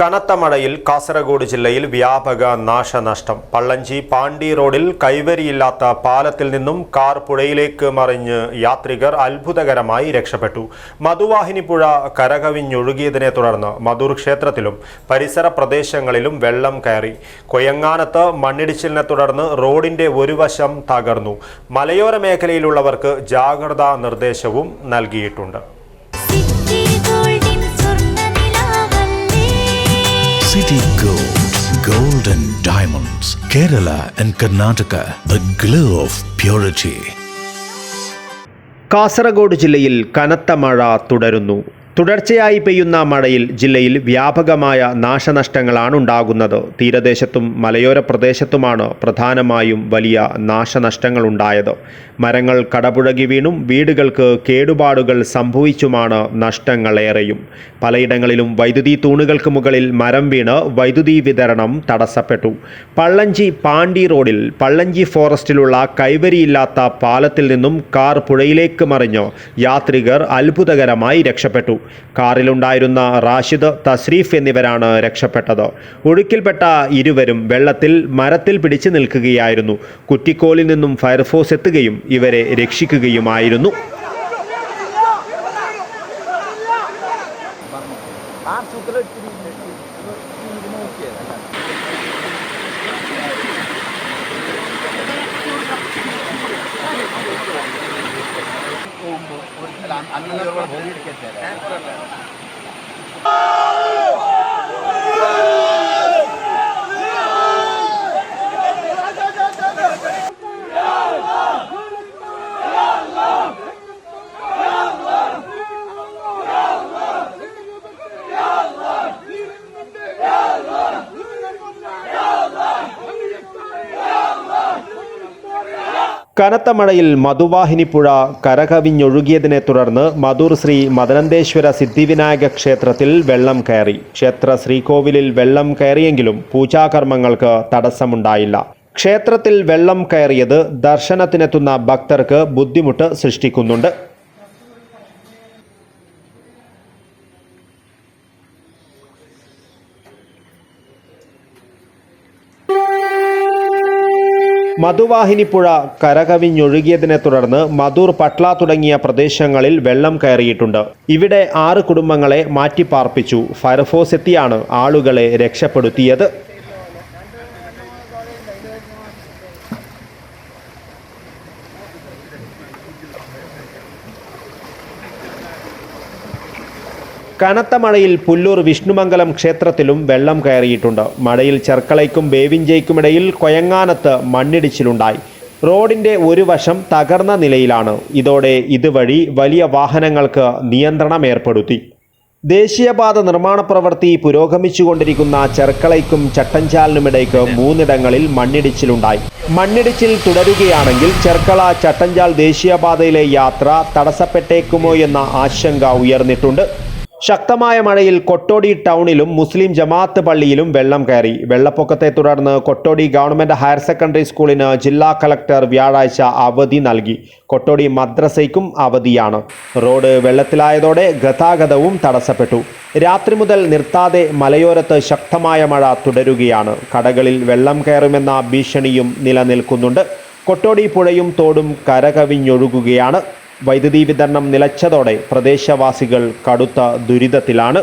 കനത്ത മഴയിൽ കാസർഗോഡ് ജില്ലയിൽ വ്യാപക നാശനഷ്ടം. പള്ളഞ്ചി പാണ്ടി റോഡിൽ കൈവരിയില്ലാത്ത പാലത്തിൽ നിന്നും കാർ പുഴയിലേക്ക് മറിഞ്ഞ് യാത്രികർ അത്ഭുതകരമായി രക്ഷപ്പെട്ടു. മധുവാഹിനി പുഴ കരകവിഞ്ഞൊഴുകിയതിനെ തുടർന്ന് മധുർ ക്ഷേത്രത്തിലും പരിസര പ്രദേശങ്ങളിലും വെള്ളം കയറി. കൊയങ്ങാനത്ത് മണ്ണിടിച്ചിലിനെ തുടർന്ന് റോഡിന്റെ ഒരു വശം തകർന്നു. മലയോര മേഖലയിലുള്ളവർക്ക് ജാഗ്രതാ നിർദ്ദേശവും നൽകിയിട്ടുണ്ട്. City Gold, Gold and Diamonds, Kerala and Karnataka, the glow of purity. Kasaragod ജില്ലയിൽ കനത്ത മഴ തുടരുന്നു തുടർച്ചയായി പെയ്യുന്ന മഴയിൽ ജില്ലയിൽ വ്യാപകമായ നാശനഷ്ടങ്ങളാണ് ഉണ്ടാകുന്നത് തീരദേശത്തും മലയോര പ്രദേശത്തുമാണ് പ്രധാനമായും വലിയ നാശനഷ്ടങ്ങൾ ഉണ്ടായത് മരങ്ങൾ കടപുഴകി വീണും വീടുകൾക്ക് കേടുപാടുകൾ സംഭവിച്ചുമാണ് നഷ്ടങ്ങളേറെയും. പലയിടങ്ങളിലും വൈദ്യുതി തൂണുകൾക്ക് മുകളിൽ മരം വീണ് വൈദ്യുതി വിതരണം തടസ്സപ്പെട്ടു. പള്ളഞ്ചി പാണ്ടി റോഡിൽ പള്ളഞ്ചി ഫോറസ്റ്റിലുള്ള കൈവരിയില്ലാത്ത പാലത്തിൽ നിന്നും കാർ പുഴയിലേക്ക് മറിഞ്ഞ് യാത്രികർ അത്ഭുതകരമായി രക്ഷപ്പെട്ടു. കാറിലുണ്ടായിരുന്ന റാഷിദ് തസ്രീഫ് എന്നിവരാണ് രക്ഷപ്പെട്ടത്. ഒഴുക്കിൽപ്പെട്ട ഇരുവരും വെള്ളത്തിൽ മരത്തിൽ പിടിച്ചു നിൽക്കുകയായിരുന്നു. കുറ്റിക്കോലിൽ നിന്നും ഫയർഫോഴ്സ് എത്തുകയും ഇവരെ രക്ഷിക്കുകയുമായിരുന്നു. আমি കനത്ത മഴയിൽ മധുവാഹിനി പുഴ കരകവിഞ്ഞൊഴുകിയതിനെ തുടർന്ന് മധുർ ശ്രീ മദനന്തേശ്വര സിദ്ധിവിനായക ക്ഷേത്രത്തിൽ വെള്ളം കയറി. ക്ഷേത്ര ശ്രീകോവിലിൽ വെള്ളം കയറിയെങ്കിലും പൂജാകർമ്മങ്ങൾക്ക് തടസ്സമുണ്ടായില്ല. ക്ഷേത്രത്തിൽ വെള്ളം കയറിയത് ദർശനത്തിനെത്തുന്ന ഭക്തർക്ക് ബുദ്ധിമുട്ട് സൃഷ്ടിക്കുന്നുണ്ട്. മധുവാഹിനി പുഴ കരകവിഞ്ഞൊഴുകിയതിനെ തുടർന്ന് മധൂർ പട്ല തുടങ്ങിയ പ്രദേശങ്ങളിൽ വെള്ളം കയറിയിട്ടുണ്ട്. ഇവിടെ ആറ് കുടുംബങ്ങളെ മാറ്റിപ്പാർപ്പിച്ചു. ഫയർഫോഴ്സ് എത്തിയാണ് ആളുകളെ രക്ഷപ്പെടുത്തിയത്. കനത്ത മഴയിൽ പുല്ലൂർ വിഷ്ണുമംഗലം ക്ഷേത്രത്തിലും വെള്ളം കയറിയിട്ടുണ്ട്. മഴയിൽ ചെർക്കളയ്ക്കും ബേവിഞ്ചയ്ക്കുമിടയിൽ കൊയങ്ങാനത്ത് മണ്ണിടിച്ചിലുണ്ടായി. റോഡിന്റെ ഒരു വശം തകർന്ന നിലയിലാണ്. ഇതോടെ ഇതുവഴി വലിയ വാഹനങ്ങൾക്ക് നിയന്ത്രണം ഏർപ്പെടുത്തി. ദേശീയപാത നിർമ്മാണ പ്രവൃത്തി പുരോഗമിച്ചുകൊണ്ടിരിക്കുന്ന ചെർക്കളയ്ക്കും ചട്ടഞ്ചാലിനുമിടയ്ക്ക് മൂന്നിടങ്ങളിൽ മണ്ണിടിച്ചിലുണ്ടായി. മണ്ണിടിച്ചിൽ തുടരുകയാണെങ്കിൽ ചെർക്കള ചട്ടഞ്ചാൽ ദേശീയപാതയിലെ യാത്ര തടസ്സപ്പെട്ടേക്കുമോ എന്ന ആശങ്ക ഉയർന്നിട്ടുണ്ട്. ശക്തമായ മഴയിൽ കൊട്ടോടി ടൗണിലും മുസ്ലിം ജമാഅത്ത് പള്ളിയിലും വെള്ളം കയറി. വെള്ളപ്പൊക്കത്തെ തുടർന്ന് കൊട്ടോടി ഗവൺമെന്റ് ഹയർ സെക്കൻഡറി സ്കൂളിന് ജില്ലാ കളക്ടർ വ്യാഴാഴ്ച അവധി നൽകി. കൊട്ടോടി മദ്രസയ്ക്കും അവധിയാണ്. റോഡ് വെള്ളത്തിലായതോടെ ഗതാഗതവും തടസ്സപ്പെട്ടു. രാത്രി മുതൽ നിർത്താതെ മലയോരത്ത് ശക്തമായ മഴ തുടരുകയാണ്. കടകളിൽ വെള്ളം കയറുമെന്ന ഭീഷണിയും നിലനിൽക്കുന്നുണ്ട്. കൊട്ടോടി പുഴയും തോടും കരകവിഞ്ഞൊഴുകുകയാണ്. വൈദ്യുതി വിതരണം നിലച്ചതോടെ പ്രദേശവാസികൾ കടുത്ത ദുരിതത്തിലാണ്.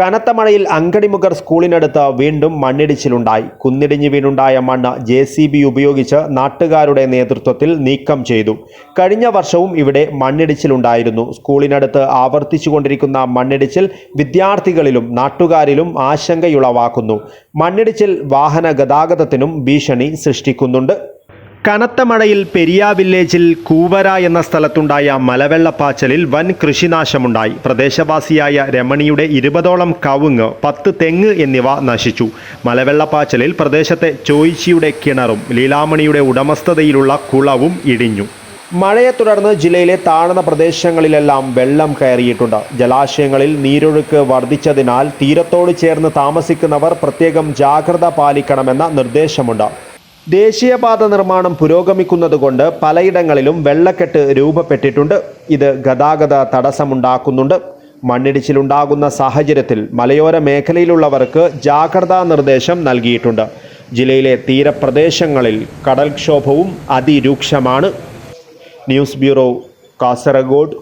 കനത്ത മഴയിൽ അങ്കടിമുഖർ സ്കൂളിനടുത്ത് വീണ്ടും മണ്ണിടിച്ചിലുണ്ടായി. കുന്നിടിഞ്ഞ് വീണുണ്ടായ മണ്ണ് ജെ സി ബി ഉപയോഗിച്ച് നാട്ടുകാരുടെ നേതൃത്വത്തിൽ നീക്കം ചെയ്തു. കഴിഞ്ഞ വർഷവും ഇവിടെ മണ്ണിടിച്ചിലുണ്ടായിരുന്നു. സ്കൂളിനടുത്ത് ആവർത്തിച്ചുകൊണ്ടിരിക്കുന്ന മണ്ണിടിച്ചിൽ വിദ്യാർത്ഥികളിലും നാട്ടുകാരിലും ആശങ്കയുളവാക്കുന്നു. മണ്ണിടിച്ചിൽ വാഹന ഗതാഗതത്തിനും ഭീഷണി സൃഷ്ടിക്കുന്നുണ്ട്. കനത്ത മഴയിൽ പെരിയ വില്ലേജിൽ കൂവര എന്ന സ്ഥലത്തുണ്ടായ മലവെള്ളപ്പാച്ചലിൽ വൻ കൃഷിനാശമുണ്ടായി. പ്രദേശവാസിയായ രമണിയുടെ ഇരുപതോളം കവുങ്ങ് പത്ത് തെങ്ങ് എന്നിവ നശിച്ചു. മലവെള്ളപ്പാച്ചലിൽ പ്രദേശത്തെ ചോയിച്ചിയുടെ കിണറും ലീലാമണിയുടെ ഉടമസ്ഥതയിലുള്ള കുളവും ഇടിഞ്ഞു. മഴയെ തുടർന്ന് ജില്ലയിലെ താഴ്ന്ന പ്രദേശങ്ങളിലെല്ലാം വെള്ളം കയറിയിട്ടുണ്ട്. ജലാശയങ്ങളിൽ നീരൊഴുക്ക് വർദ്ധിച്ചതിനാൽ തീരത്തോട് ചേർന്ന് താമസിക്കുന്നവർ പ്രത്യേകം ജാഗ്രത പാലിക്കണമെന്ന നിർദ്ദേശമുണ്ട്. ദേശീയപാത നിർമ്മാണം പുരോഗമിക്കുന്നതുകൊണ്ട് പലയിടങ്ങളിലും വെള്ളക്കെട്ട് രൂപപ്പെട്ടിട്ടുണ്ട്. ഇത് ഗതാഗത തടസ്സമുണ്ടാക്കുന്നുണ്ട്. മണ്ണിടിച്ചിലുണ്ടാകുന്ന സാഹചര്യത്തിൽ മലയോര മേഖലയിലുള്ളവർക്ക് ജാഗ്രതാ നിർദ്ദേശം നൽകിയിട്ടുണ്ട്. ജില്ലയിലെ തീരപ്രദേശങ്ങളിൽ കടൽക്ഷോഭവും അതിരൂക്ഷമാണ്. News bureau Kasaragod.